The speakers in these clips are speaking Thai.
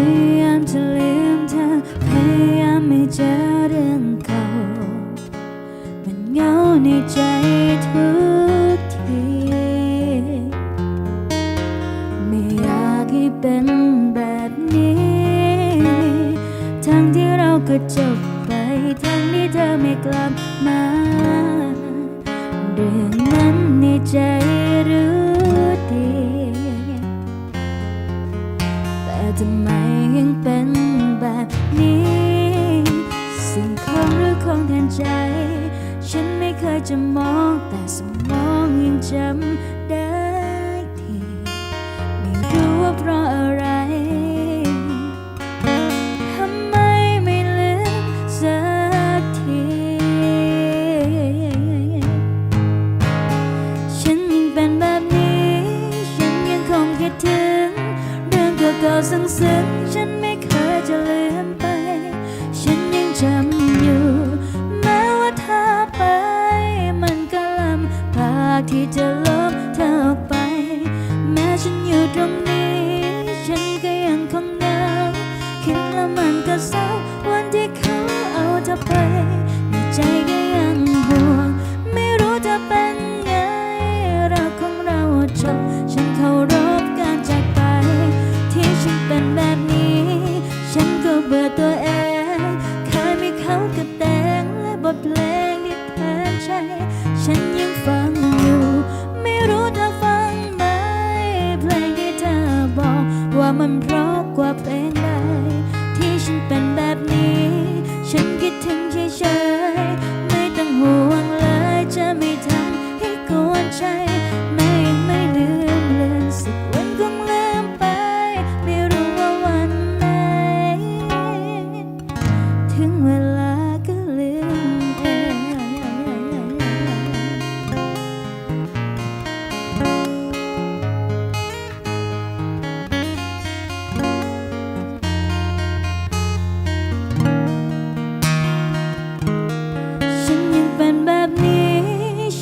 ายามจะลืมเธอพยายามไม่เจอเรื่องเก่า มันเหงาในใจทุกที ไม่อยากให้เป็นแบบนี้ ทั้งที่เราก็จบไป ทั้งที่เธอไม่กลับมา เรื่องนั้นในใจรู้ หรือของแทนใจ ฉันไม่เคยจะมองแต่สมองยังจำได้ทีไม่รู้ว่าเพราะอะไรทำไมไม่ลืมสักที ฉันยังเป็นแบบนี้ ฉันยังคงคิดถึง เรื่องเก่าๆซึ้งๆฉันไม่ ที่จะลบเธอออกไป แม้ฉันอยู่ตรงนี้ ฉันก็ยังคงเหงาคิดแล้วมันก็เศร้าวันที่เขาเอาเธอไปในใจก็ยังห่วง ไม่รู้จะเป็นไงรักของเราจบฉันเคารพการจากไป ที่ฉันเป็นแบบนี้ ฉันก็เบื่อตัวเองเคยมีเขากับแตงและบทเพลงที่แทนใจ มันเพราะกว่าเพลงใดที่ฉันเป็นแบบนี้ ฉันคิดถึง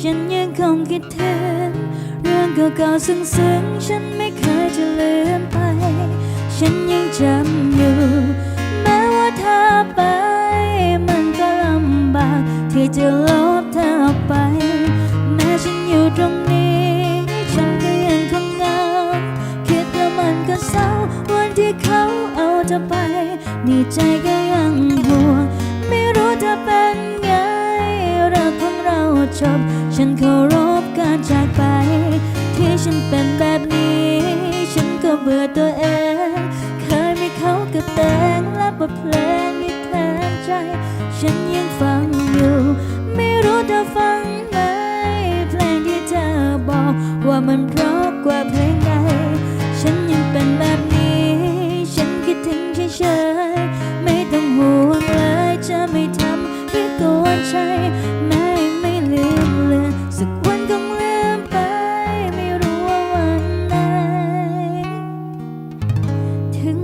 ฉันยังคงคิดถึงเรื่องเก่าๆซึ้งๆ ฉันไม่เคยจะลืมไป ฉันยังจำอยู่ แม้ว่าเธอไป มันก็ลำบากที่จะลบเธอไป แม้ฉันอยู่ตรงนี้ ฉันก็ยังคงเหงาคิดแล้วมันก็เศร้าวันที่เขาเอาเธอไป นี่ใจก็ จบ ฉันเคารพการจากไป ที่ฉันเป็นแบบนี้ ฉันก็เบื่อตัวเอง เคยมีเขากระแตงและบทเพลงที่แทนใจ ฉันยังฟังอยู่ ไม่รู้จะฟังไหม เพลงที่เธอบอกว่ามันเพราะกว่าเพลง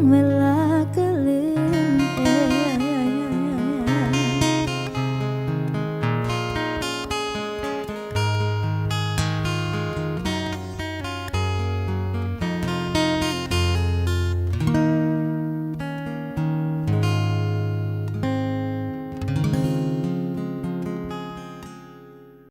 will I